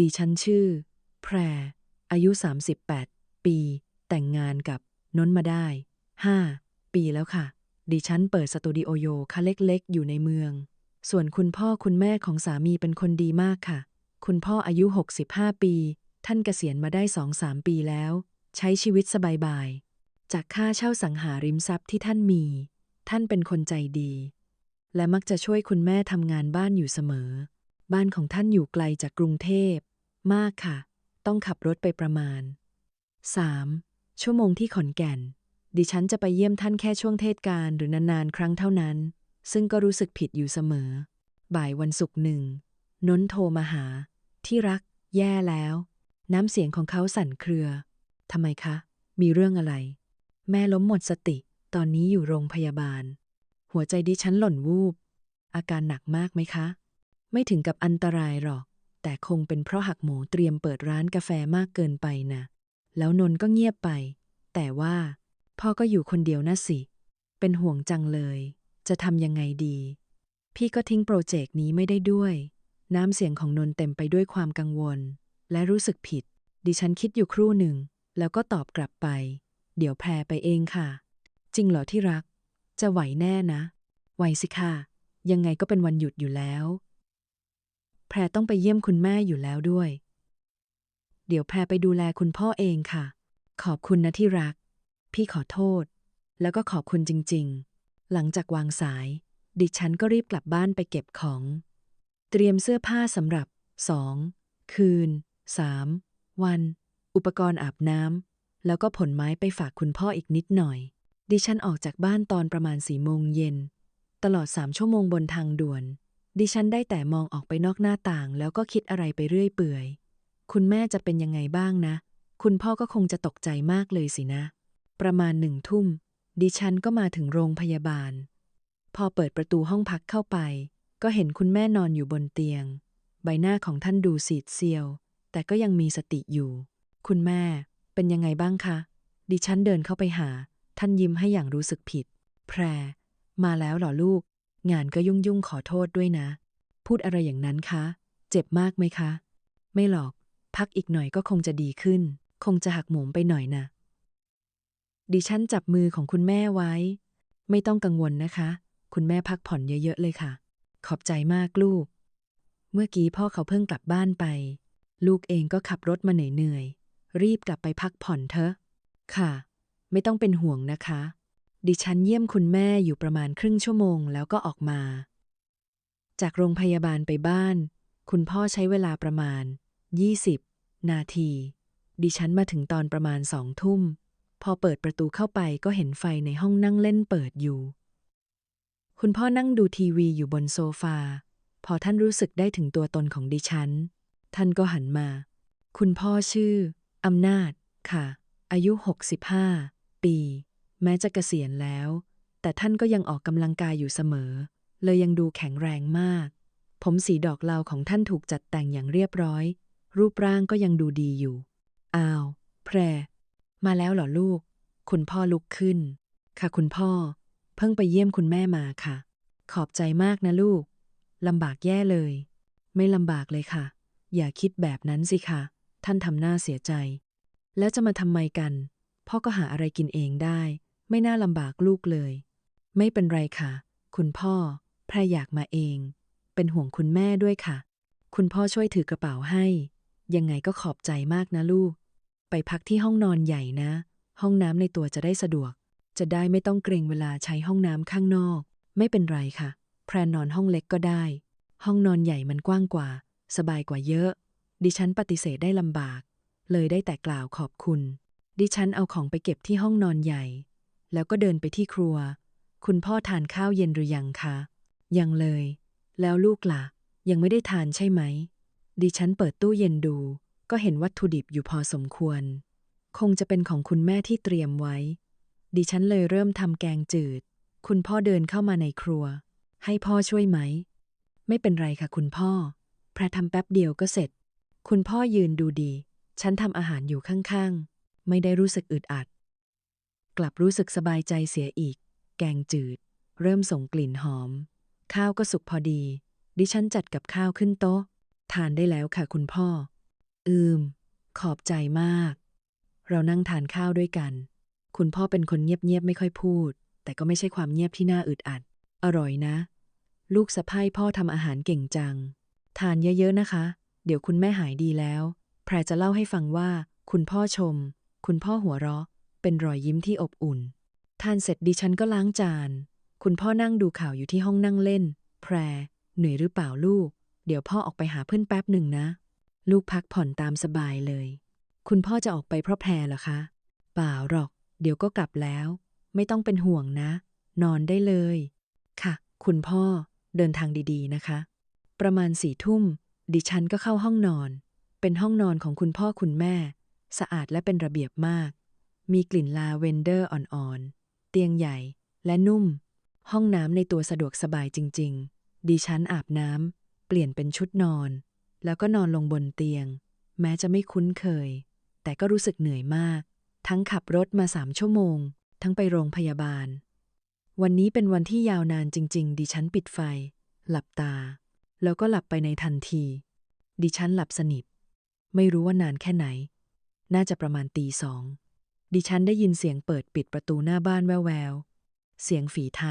ดิฉันชื่อ แพร อายุ 38 ปี แต่งงานกับนนทมาได้ 5 ปีแล้วค่ะ ดิฉันเปิดสตูดิโอโยคะเล็กๆ อยู่ในเมือง ส่วนคุณพ่อคุณแม่ของสามีเป็นคนดีมากค่ะ คุณพ่ออายุ 65 ปี ท่านเกษียณมาได้2-3ปีแล้ว ใช้ชีวิตสบายๆ จากค่าเช่าสังหาริมทรัพย์ที่ท่านมี ท่านเป็นคนใจดี และมักจะช่วยคุณแม่ทำงานบ้านอยู่เสมอ บ้านของท่านอยู่ไกลจากกรุงเทพ มากค่ะ ต้องขับรถไปประมาณ 3. ชั่วโมงที่ขอนแก่น ดิฉันจะไปเยี่ยมท่านแค่ช่วงเทศกาลหรือนานๆ ครั้งเท่านั้น ซึ่งก็รู้สึกผิดอยู่เสมอ บ่ายวันศุกร์หนึ่งนนท์โทรมาหา ที่รัก แย่แล้ว น้ำเสียงของเขาสั่นเครือทำไมคะ มีเรื่องอะไร แม่ล้มหมดสติ ตอนนี้อยู่โรงพยาบาล หัวใจดิฉันหล่นวูบ อาการหนักมากไหมคะ ไม่ถึงกับอันตรายหรอก แต่คงเป็นเพราะหักหมูเตรียมเปิดร้านกาแฟมากเกินไปนะแล้วนนท์ก็เงียบไป แต่ว่า พ่อก็อยู่คนเดียวนะสิ เป็นห่วงจังเลย จะทำยังไงดี พี่ก็ทิ้งโปรเจกต์นี้ไม่ได้ด้วย น้ำเสียงของนนท์เต็มไปด้วยความกังวล และรู้สึกผิด ดิฉันคิดอยู่ครู่หนึ่ง แล้วก็ตอบกลับไป เดี๋ยวแพรไปเองค่ะ จริงเหรอที่รัก จะไหวแน่นะ ไหวสิค่ะ ยังไงก็เป็นวันหยุดอยู่แล้ว รต้องไปเยี่ยมคุณแม่อยู่แล้วด้วย เดี๋ยวแพรไปดูแลคุณพ่อเองค่ะ ขอบคุณนะที่รัก พี่ขอโทษ แล้วก็ขอบคุณจริง ๆ หลังจากวางสาย ดิฉันก็รีบกลับบ้านไปเก็บของ เตรียมเสื้อผ้าสำหรับ 2. คืน 3. วัน อุปกรณ์อาบน้ำแล้วก็ผลไม้ไปฝากคุณพ่ออีกนิดหน่อย ดิฉันออกจากบ้านตอนประมาณสี่โมงเย็น ตลอดสามชั่วโมงบนทางด่วน ดิฉันได้แต่มองออกไปนอกหน้าต่าง แล้วก็คิดอะไรไปเรื่อยเปื่อย คุณแม่จะเป็นยังไงบ้างนะ คุณพ่อก็คงจะตกใจมากเลยสินะ ประมาณหนึ่งทุ่ม ดิฉันก็มาถึงโรงพยาบาล พอเปิดประตูห้องพักเข้าไป ก็เห็นคุณแม่นอนอยู่บนเตียง ใบหน้าของท่านดูซีดเซียว แต่ก็ยังมีสติอยู่ คุณแม่ เป็นยังไงบ้างคะ ดิฉันเดินเข้าไปหา ท่านยิ้มให้อย่างรู้สึกผิด แพร มาแล้วเหรอลูก งานก็ยุ่งยุ่งขอโทษด้วยนะ พูดอะไรอย่างนั้นคะ เจ็บมากไหมคะ ไม่หรอก พักอีกหน่อยก็คงจะดีขึ้น คงจะหักโหมมไปหน่อยนะ ดิฉันจับมือของคุณแม่ไว้ ไม่ต้องกังวลนะคะ คุณแม่พักผ่อนเยอะๆเลยค่ะ ขอบใจมากลูก เมื่อกี้พ่อเขาเพิ่งกลับบ้านไป ลูกเองก็ขับรถมาเหนื่อยๆรีบกลับไปพักผ่อนเถอะ ค่ะ ไม่ต้องเป็นห่วงนะคะ ดิฉันเยี่ยมคุณแม่อยู่ประมาณครึ่งชั่วโมงแล้วก็ออกมา จากโรงพยาบาลไปบ้าน คุณพ่อใช้เวลาประมาณ 20 นาที ดิฉันมาถึงตอนประมาณสองทุ่ม พอเปิดประตูเข้าไปก็เห็นไฟในห้องนั่งเล่นเปิดอยู่ คุณพ่อนั่งดูทีวีอยู่บนโซฟา พอท่านรู้สึกได้ถึงตัวตนของดิฉัน ท่านก็หันมา คุณพ่อชื่ออำนาจค่ะ อายุ 65 ปี แม้จะเกษียณแล้ว แต่ท่านก็ยังออกกำลังกายอยู่เสมอ เลยยังดูแข็งแรงมาก ผมสีดอกเหลาของท่านถูกจัดแต่งอย่างเรียบร้อย รูปร่างก็ยังดูดีอยู่ อ้าว แพร มาแล้วเหรอลูก คุณพ่อลุกขึ้น ค่ะคุณพ่อ เพิ่งไปเยี่ยมคุณแม่มาค่ะ ขอบใจมากนะลูกลำบากแย่เลย ไม่ลำบากเลยค่ะ อย่าคิดแบบนั้นสิค่ะ ท่านทำหน้าเสียใจ แล้วจะมาทำไมกัน พ่อก็หาอะไรกินเองได้ ไม่น่าลำบากลูกเลย ไม่เป็นไรค่ะ คุณพ่อแพรอยากมาเอง เป็นห่วงคุณแม่ด้วยค่ะ คุณพ่อช่วยถือกระเป๋าให้ ยังไงก็ขอบใจมากนะลูก ไปพักที่ห้องนอนใหญ่นะ ห้องน้ำในตัวจะได้สะดวก จะได้ไม่ต้องเกรงเวลาใช้ห้องน้ำข้างนอก ไม่เป็นไรค่ะ แพรนอนห้องเล็กก็ได้ ห้องนอนใหญ่มันกว้างกว่า สบายกว่าเยอะ ดิฉันปฏิเสธได้ลำบาก เลยได้แต่กล่าวขอบคุณ ดิฉันเอาของไปเก็บที่ห้องนอนใหญ่ แล้วก็เดินไปที่ครัว คุณพ่อทานข้าวเย็นหรือยังคะ ยังเลย แล้วลูกล่ะ ยังไม่ได้ทานใช่ไหม ดิฉันเปิดตู้เย็นดู ก็เห็นวัตถุดิบอยู่พอสมควร คงจะเป็นของคุณแม่ที่เตรียมไว้ ดิฉันเลยเริ่มทำแกงจืด คุณพ่อเดินเข้ามาในครัว ให้พ่อช่วยไหม ไม่เป็นไรค่ะ คุณพ่อ แพรทำแป๊บเดียวก็เสร็จ คุณพ่อยืนดูดี ฉันทำอาหารอยู่ข้างๆ ไม่ได้รู้สึกอึดอัด กลับรู้สึกสบายใจเสียอีก แกงจืด เริ่มส่งกลิ่นหอม ข้าวก็สุกพอดี ดิฉันจัดกับข้าวขึ้นโต๊ะ ทานได้แล้วค่ะคุณพ่อ อืม ขอบใจมาก เรานั่งทานข้าวด้วยกัน คุณพ่อเป็นคนเงียบๆไม่ค่อยพูด แต่ก็ไม่ใช่ความเงียบที่น่าอึดอัด อร่อยนะ ลูกสะพ้ายพ่อทำอาหารเก่งจัง ทานเยอะๆนะคะ เดี๋ยวคุณแม่หายดีแล้ว แพรจะเล่าให้ฟังว่า คุณพ่อชม คุณพ่อหัวเราะ เป็นรอยยิ้มที่อบอุ่น ทานเสร็จดิฉันก็ล้างจาน คุณพ่อนั่งดูข่าวอยู่ที่ห้องนั่งเล่น แพร เหนื่อยหรือเปล่าลูก เดี๋ยวพ่อออกไปหาเพื่อนแป๊บหนึ่งนะ ลูกพักผ่อนตามสบายเลย คุณพ่อจะออกไปเพราะแพรเหรอคะ เปล่าหรอก เดี๋ยวก็กลับแล้ว ไม่ต้องเป็นห่วงนะ นอนได้เลย ค่ะ คุณพ่อ เดินทางดีๆนะคะ ประมาณสี่ทุ่ม ดิฉันก็เข้าห้องนอน เป็นห้องนอนของคุณพ่อคุณแม่ สะอาดและเป็นระเบียบมาก มีกลิ่นลาเวนเดอร์อ่อนๆ เตียงใหญ่และนุ่ม ห้องน้ำในตัวสะดวกสบายจริง ๆ ดิฉันอาบน้ำเปลี่ยนเป็นชุดนอน แล้วก็นอนลงบนเตียง แม้จะไม่คุ้นเคย แต่ก็รู้สึกเหนื่อยมาก ทั้งขับรถมาสามชั่วโมง ทั้งไปโรงพยาบาล วันนี้เป็นวันที่ยาวนานจริง ๆ ดิฉันปิดไฟ หลับตา แล้วก็หลับไปในทันที ดิฉันหลับสนิท ไม่รู้ว่านานแค่ไหน น่าจะประมาณตีสอง ดิฉันได้ยินเสียงเปิดปิดประตูหน้าบ้านแววๆ เสียงฝีเท้า